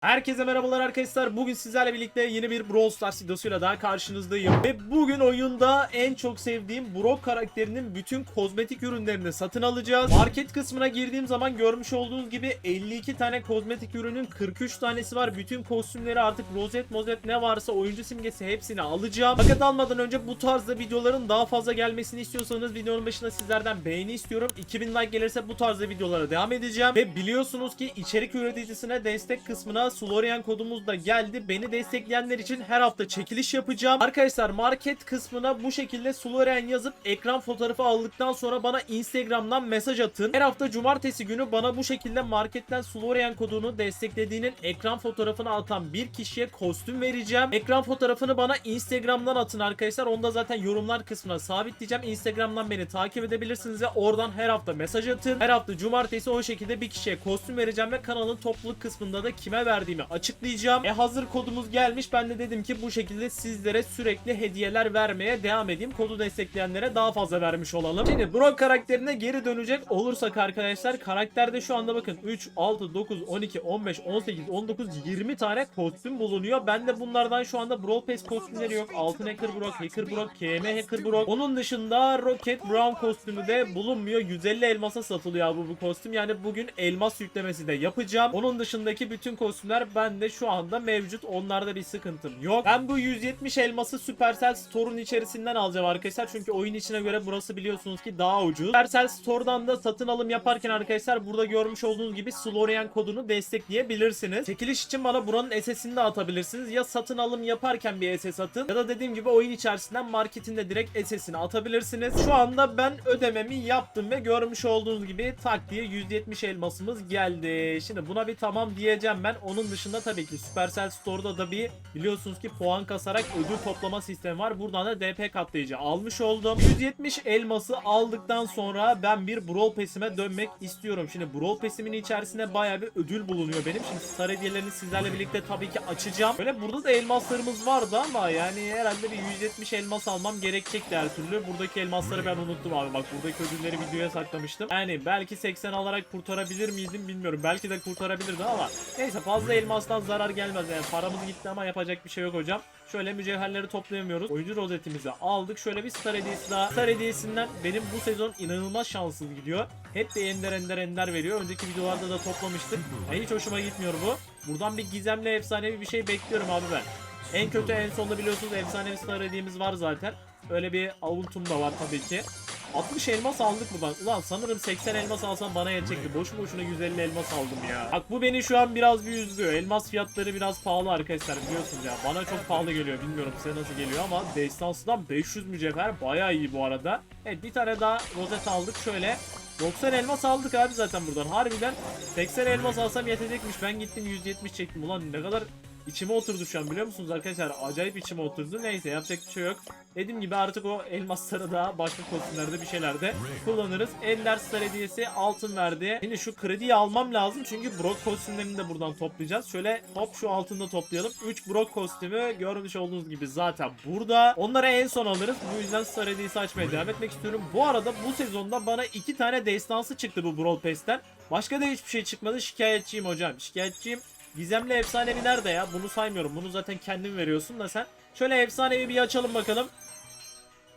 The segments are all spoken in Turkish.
Herkese merhabalar arkadaşlar. Bugün sizlerle birlikte yeni bir Brawl Stars videosuyla daha karşınızdayım. Ve bugün oyunda en çok sevdiğim Brock karakterinin bütün kozmetik ürünlerini satın alacağız. Market kısmına girdiğim zaman görmüş olduğunuz gibi 52 tane kozmetik ürünün 43 tanesi var. Bütün kostümleri artık rozet mozet ne varsa oyuncu simgesi hepsini alacağım. Fakat almadan önce bu tarzda videoların daha fazla gelmesini istiyorsanız videonun başında sizlerden beğeni istiyorum. 2000 like gelirse bu tarzda videolara devam edeceğim. Ve biliyorsunuz ki içerik üreticisine destek kısmına Sulorian kodumuz da geldi. Beni destekleyenler için her hafta çekiliş yapacağım. Arkadaşlar market kısmına bu şekilde Sulorian yazıp ekran fotoğrafı aldıktan sonra bana Instagram'dan mesaj atın. Her hafta cumartesi günü bana bu şekilde marketten Sulorian kodunu desteklediğinin ekran fotoğrafını atan bir kişiye kostüm vereceğim. Ekran fotoğrafını bana Instagram'dan atın arkadaşlar. Onu da zaten yorumlar kısmına sabitleyeceğim. Instagram'dan beni takip edebilirsiniz ve oradan her hafta mesaj atın. Her hafta cumartesi o şekilde bir kişiye kostüm vereceğim ve kanalın topluluk kısmında da kime verdiğimi açıklayacağım. E hazır kodumuz gelmiş. Ben de dedim ki bu şekilde sizlere sürekli hediyeler vermeye devam edeyim. Kodu destekleyenlere daha fazla vermiş olalım. Şimdi Brock karakterine geri dönecek olursak arkadaşlar karakterde şu anda bakın 3, 6, 9, 12, 15, 18, 19, 20 tane kostüm bulunuyor. Bende bunlardan şu anda Brawl Pass kostümleri yok. Altın Hacker Brock, Hacker Brock, KM Hacker Brock. Onun dışında Rocket Brown kostümü de bulunmuyor. 150 elmasa satılıyor abi bu kostüm. Yani bugün elmas yüklemesi de yapacağım. Onun dışındaki bütün kostümler bende şu anda mevcut. Onlarda bir sıkıntım yok. Ben bu 170 elması Supercell Store'un içerisinden alacağım arkadaşlar. Çünkü oyun içine göre burası biliyorsunuz ki daha ucuz. Supercell Store'dan da satın alım yaparken arkadaşlar burada görmüş olduğunuz gibi Slorian kodunu destekleyebilirsiniz. Çekiliş için bana buranın SS'ini de atabilirsiniz. Ya satın alım yaparken bir SS atın ya da dediğim gibi oyun içerisinden marketinde direkt SS'ini atabilirsiniz. Şu anda ben ödememi yaptım ve görmüş olduğunuz gibi tak diye 170 elmasımız geldi. Şimdi buna bir tamam diyeceğim ben. Onun dışında tabii ki Supercell Store'da da bir biliyorsunuz ki puan kasarak ödül toplama sistemi var. Buradan da DP katlayıcı almış oldum. 170 elması aldıktan sonra ben bir Brawl Pass'ime dönmek istiyorum. Şimdi Brawl Pass'imin içerisinde baya bir ödül bulunuyor benim. Şimdi star hediyelerini sizlerle birlikte tabii ki açacağım. Böyle burada da elmaslarımız vardı ama yani herhalde bir 170 elmas almam gerekecekti her türlü. Buradaki elmasları ben unuttum abi. Bak buradaki ödülleri videoya saklamıştım. Yani belki 80 alarak kurtarabilir miydim bilmiyorum. Belki de kurtarabilirdim ama neyse fazla elmastan zarar gelmez. Yani paramız gitti ama yapacak bir şey yok hocam. Şöyle mücevherleri toplayamıyoruz. Oyuncu rozetimizi aldık. Şöyle bir star hediyesi daha. Star hediyesinden benim bu sezon inanılmaz şanssız gidiyor. Hep de ender ender ender veriyor. Önceki videolarda da toplamıştık. Yani hiç hoşuma gitmiyor bu. Buradan bir gizemli efsanevi bir şey bekliyorum abi ben. En kötü en sonunda biliyorsunuz efsanevi star hediyemiz var zaten. Öyle bir avuntum da var tabii ki. 60 elmas aldık buradan. Ulan sanırım 80 elmas alsam bana yetecekti. Boşu boşuna 150 elmas aldım ya. Bak bu beni şu an biraz bir üzdü. Elmas fiyatları biraz pahalı arkadaşlar biliyorsunuz ya. Bana çok pahalı geliyor. Bilmiyorum size nasıl geliyor ama destansıdan 500 mücevher bayağı iyi bu arada. Evet bir tane daha rozet aldık. Şöyle 90 elmas aldık abi zaten buradan. Harbiden 80 elmas alsam yetecekmiş. Ben gittim 170 çektim. Ulan ne kadar içime oturdu şu an biliyor musunuz arkadaşlar? Acayip içime oturdu. Neyse yapacak bir şey yok. Dediğim gibi artık o elmasları da başka kostümlerde bir şeylerde kullanırız. Ender Star hediyesi altın verdi. Şimdi şu krediyi almam lazım çünkü Brock kostümlerini de buradan toplayacağız. Şöyle hop şu altında toplayalım. 3 Brock kostümü görmüş olduğunuz gibi zaten burada. Onları en son alırız. Bu yüzden Star hediyesi açmaya devam etmek istiyorum. Bu arada bu sezonda bana 2 tane destansı çıktı bu Brawl Pass'ten. Başka da hiçbir şey çıkmadı. Şikayetçiyim hocam. Şikayetçiyim. Gizemli efsanevi nerede ya? Bunu saymıyorum. Bunu zaten kendin veriyorsun da sen. Şöyle efsanevi bir açalım bakalım.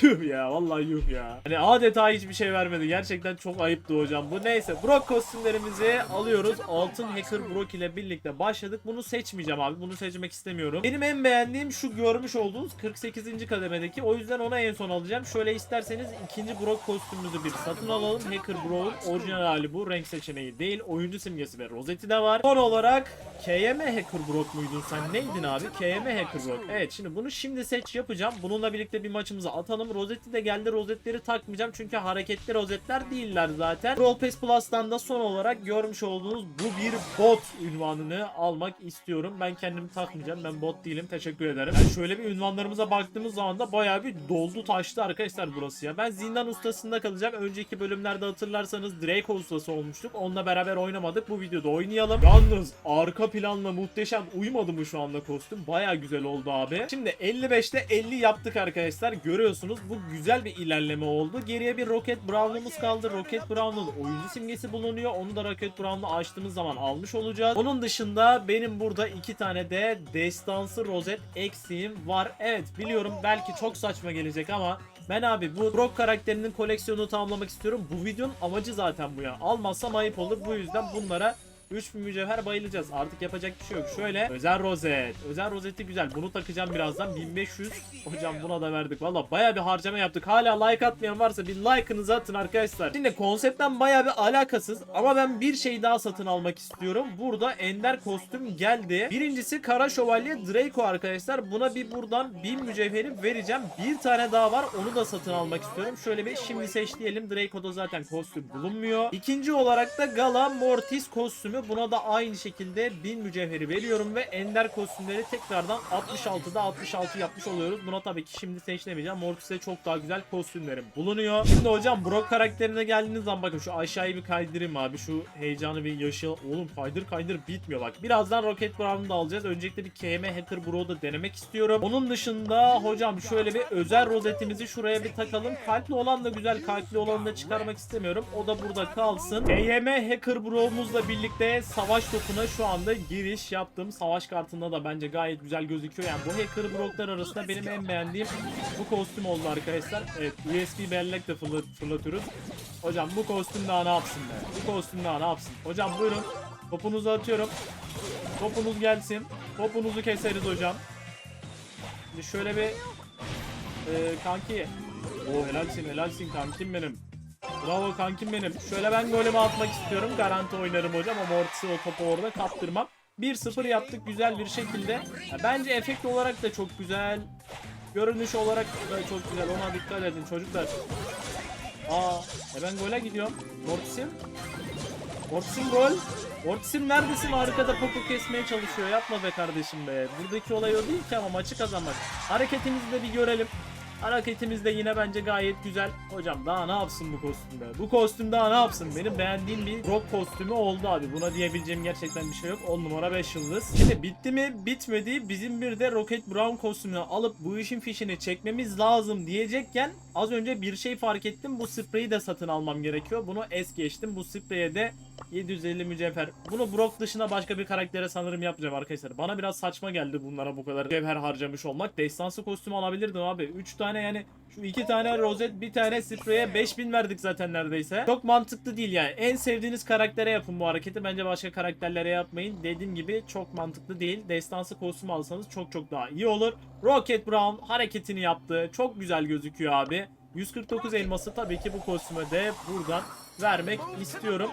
Tüh ya vallahi yuh ya. Hani adeta hiçbir şey vermedi. Gerçekten çok ayıptı hocam. Bu neyse. Brock kostümlerimizi alıyoruz. Altın Hacker Brock ile birlikte başladık. Bunu seçmeyeceğim abi. Bunu seçmek istemiyorum. Benim en beğendiğim şu görmüş olduğunuz 48. kademedeki. O yüzden ona en son alacağım. Şöyle isterseniz ikinci Brock kostümümüzü bir satın alalım. Hacker Brock'un orijinal hali bu. Renk seçeneği değil. Oyuncu simgesi ve rozeti de var. Son olarak KM Hacker Brock muydun sen? Neydin abi? KM Hacker Brock. Evet şimdi bunu şimdi seç yapacağım. Bununla birlikte bir maçımızı atalım. Rozeti de geldi. Rozetleri takmayacağım çünkü hareketli rozetler değiller zaten. Brawl Pass Plus'tan da son olarak görmüş olduğunuz bu bir bot ünvanını almak istiyorum. Ben kendimi takmayacağım. Ben bot değilim. Teşekkür ederim. Yani şöyle bir ünvanlarımıza baktığımız zaman da bayağı bir doldu taştı arkadaşlar burası ya. Ben zindan ustasında kalacağım. Önceki bölümlerde hatırlarsanız Draco ustası olmuştuk. Onunla beraber oynamadık. Bu videoda oynayalım. Yalnız arka planla muhteşem uymadı mı şu anda kostüm? Bayağı güzel oldu abi. Şimdi 55'te 50 yaptık arkadaşlar. Görüyorsunuz görüyorsunuz. Bu güzel bir ilerleme oldu. Geriye bir Rocket Brown'umuz kaldı. Rocket Brown'un oyuncu simgesi bulunuyor. Onu da Rocket Brown'u açtığımız zaman almış olacağız. Onun dışında benim burada iki tane de destansı rozet eksiğim var. Evet biliyorum belki çok saçma gelecek ama ben abi bu Brock karakterinin koleksiyonunu tamamlamak istiyorum. Bu videonun amacı zaten bu ya. Almazsam ayıp olur. Bu yüzden bunlara 3000 mücevher bayılacağız. Artık yapacak bir şey yok. Şöyle özel rozet. Özel rozeti güzel. Bunu takacağım birazdan. 1500. Hocam buna da verdik. Valla baya bir harcama yaptık. Hala like atmayan varsa bir like'ınızı atın arkadaşlar. Şimdi konseptten baya bir alakasız ama ben bir şey daha satın almak istiyorum. Burada ender kostüm geldi. Birincisi Kara Şövalye Draco arkadaşlar. Buna bir buradan 1000 mücevheri vereceğim. Bir tane daha var. Onu da satın almak istiyorum. Şöyle bir şimdi seç diyelim. Draco'da zaten kostüm bulunmuyor. İkinci olarak da Gala Mortis kostümü. Buna da aynı şekilde 1000 mücevheri veriyorum ve ender kostümleri tekrardan 66'da 66 yapmış oluyoruz. Buna tabii ki şimdi seçlemeyeceğim. Mortis'e çok daha güzel kostümlerim bulunuyor. Şimdi hocam Brock karakterine geldiğiniz zaman bakın şu aşağıyı bir kaydırayım abi. Şu heyecanı bir yaşayalım. Oğlum kaydır kaydır bitmiyor bak. Birazdan Rocket Brown'u da alacağız. Öncelikle bir KM Hacker Bro'u da denemek istiyorum. Onun dışında hocam şöyle bir özel rozetimizi şuraya bir takalım. Kalpli olan da güzel. Kalpli olanı da çıkarmak istemiyorum. O da burada kalsın. KM Hacker Bro'muzla birlikte savaş topuna şu anda giriş yaptım. Savaş kartında da bence gayet güzel gözüküyor. Yani bu Hacker Bro'lar arasında benim en beğendiğim bu kostüm oldu arkadaşlar. Evet USB bellek de fırlat fırlatıyoruz. Hocam bu kostüm daha ne yapsın be? Bu kostüm daha ne yapsın? Hocam buyurun. Topunuzu atıyorum. Topunuz gelsin. Topunuzu keseriz hocam. Şimdi şöyle bir e, kanki. O helalsin helalsin kankim benim. Bravo kankim benim. Şöyle ben golümü atmak istiyorum. Garanti oynarım hocam ama ortası o topu orada kaptırmam. 1-0 yaptık güzel bir şekilde. Bence efekt olarak da çok güzel. Görünüş olarak da çok güzel. Ona dikkat edin çocuklar. Aa, e ben gole gidiyorum. Mortis'im. Mortis'im gol. Mortis'im neredesin? Arkada popu kesmeye çalışıyor. Yapma be kardeşim be. Buradaki olay o değil ki ama maçı kazanmak. Hareketimizi de bir görelim. Hareketimiz de yine bence gayet güzel. Hocam daha ne yapsın bu kostümde? Bu kostüm daha ne yapsın? Benim beğendiğim bir rock kostümü oldu abi. Buna diyebileceğim gerçekten bir şey yok. 10 numara 5 yıldız. Şimdi bitti mi? Bitmedi. Bizim bir de Rocket Brown kostümünü alıp bu işin fişini çekmemiz lazım diyecekken az önce bir şey fark ettim. Bu spreyi de satın almam gerekiyor. Bunu es geçtim. Bu spreye de 750 mücevher. Bunu Brock dışında başka bir karaktere sanırım yapacağım arkadaşlar. Bana biraz saçma geldi bunlara bu kadar mücevher harcamış olmak. Destansı kostüm alabilirdim abi. 3 tane yani şu 2 tane rozet bir tane spreye 5000 verdik zaten neredeyse. Çok mantıklı değil yani. En sevdiğiniz karaktere yapın bu hareketi. Bence başka karakterlere yapmayın. Dediğim gibi çok mantıklı değil. Destansı kostüm alsanız çok çok daha iyi olur. Rocket Brown hareketini yaptı. Çok güzel gözüküyor abi. 149 elması tabii ki bu kostüme de buradan vermek istiyorum.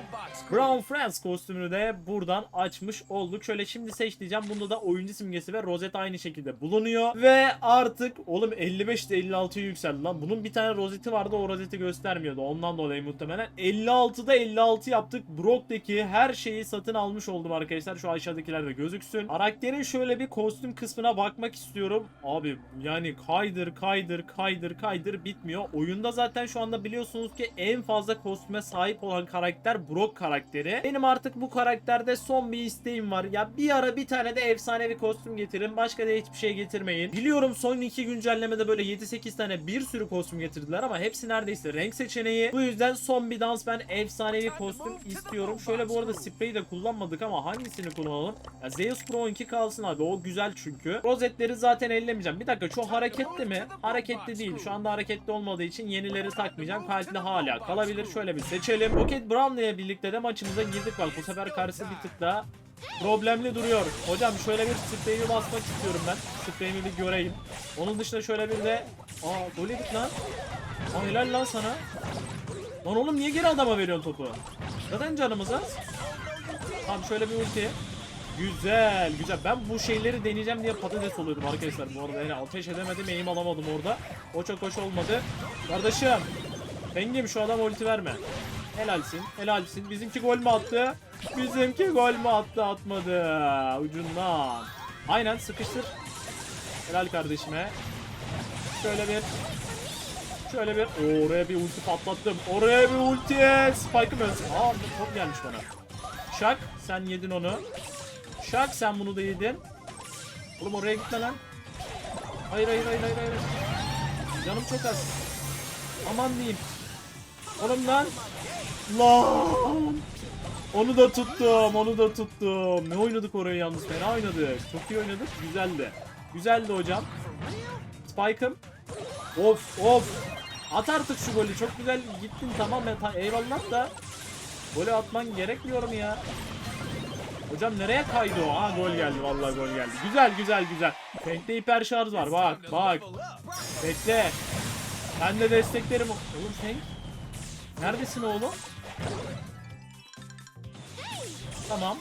Brown Friends kostümünü de buradan açmış olduk. Şöyle şimdi seç diyeceğim. Bunda da oyuncu simgesi ve rozet aynı şekilde bulunuyor. Ve artık oğlum 55'te 56'ya yükseldi lan. Bunun bir tane rozeti vardı o rozeti göstermiyordu. Ondan dolayı muhtemelen 56'da 56 yaptık. Brock'taki her şeyi satın almış oldum arkadaşlar. Şu aşağıdakiler de gözüksün. Karakterin şöyle bir kostüm kısmına bakmak istiyorum. Abi yani kaydır kaydır kaydır kaydır bitmiyor. Oyunda zaten şu anda biliyorsunuz ki en fazla kostüme sahip olan karakter Brock karakteri. Benim artık bu karakterde son bir isteğim var. Ya bir ara bir tane de efsanevi kostüm getirin. Başka da hiçbir şey getirmeyin. Biliyorum son iki güncellemede böyle 7-8 tane bir sürü kostüm getirdiler ama hepsi neredeyse renk seçeneği. Bu yüzden son bir dans ben efsanevi kostüm istiyorum. Şöyle bu arada spreyi de kullanmadık ama hangisini kullanalım? Ya Zeus Pro 2 kalsın abi. O güzel çünkü. Rozetleri zaten ellemeyeceğim. Bir dakika şu hareketli mi? Hareketli değil. Şu anda hareketli olmadığı için yenileri takmayacağım. Kalpli hala kalabilir. Şöyle bir seçelim. Rocket Brown ile birlikte de maçımıza girdik bak. Bu sefer karısı bir tık daha problemli duruyor. Hocam şöyle bir spreyimi basmak istiyorum ben. Spreyimi bir göreyim. Onun dışında şöyle bir de... Aa gol yedik lan. Aa helal lan sana. Lan oğlum niye geri adama veriyorsun topu? Zaten canımız az. Tamam şöyle bir ulti. Güzel güzel. Ben bu şeyleri deneyeceğim diye patates oluyordum arkadaşlar bu arada. Yani ateş edemedim, eğim alamadım orada. O çok hoş olmadı. Kardeşim. Bengim şu adam ulti verme. Helalsin, helalsin. Bizimki gol mü attı? Bizimki gol mü attı? Atmadı. Ucundan. Aynen sıkıştır. Helal kardeşime. Şöyle bir Şöyle bir oraya bir ulti patlattım. Oraya bir ulti. Spike'ım öz. Aa top gelmiş bana. Şak sen yedin onu. Şak sen bunu da yedin. Oğlum oraya gitme lan. Hayır hayır hayır hayır hayır. Canım çok az. Aman diyeyim. Oğlum lan. Lan. Onu da tuttum. Onu da tuttum. Ne oynadık orayı yalnız? Fena oynadık. Çok iyi oynadık. Güzeldi. Güzeldi hocam. Spike'ım. Of of. At artık şu golü. Çok güzel gittin tamam eyvallah da golü atman gerekmiyor mu ya? Hocam nereye kaydı o? Ha gol geldi vallahi gol geldi. Güzel güzel güzel. Tank'te hiper şarj var bak bak. Bekle. Ben de desteklerim. Oğlum Tank. Neredesin oğlum? Tamam.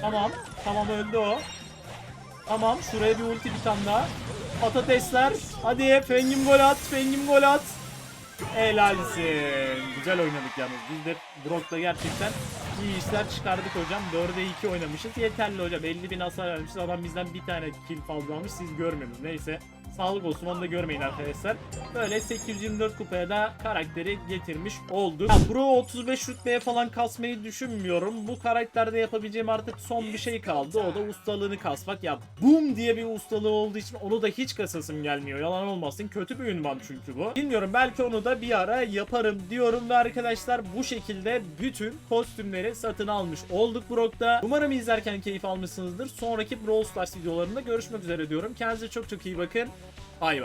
Tamam. Tamam öldü o. Tamam şuraya bir ulti bir tane daha. Patatesler. Hadi Fengim gol at. Fengim gol at. Helalsin. Güzel oynadık yalnız. Biz de Brock'la gerçekten iyi işler çıkardık hocam. 4'e 2 oynamışız. Yeterli hocam. 50 bin hasar vermişiz. Adam bizden bir tane kill fazla almış. Siz görmediniz. Neyse. Sağlık olsun onu da görmeyin arkadaşlar. Böyle 824 kupaya da karakteri getirmiş olduk. Ya, Bro 35 rütbeye falan kasmayı düşünmüyorum. Bu karakterde yapabileceğim artık son bir şey kaldı. O da ustalığını kasmak. Ya boom diye bir ustalığı olduğu için onu da hiç kasasım gelmiyor. Yalan olmasın. Kötü bir ünvan çünkü bu. Bilmiyorum belki onu da bir ara yaparım diyorum ve arkadaşlar bu şekilde bütün kostümleri satın almış olduk Brock'ta. Umarım izlerken keyif almışsınızdır. Sonraki Brawl Stars videolarında görüşmek üzere diyorum. Kendinize çok çok iyi bakın. はい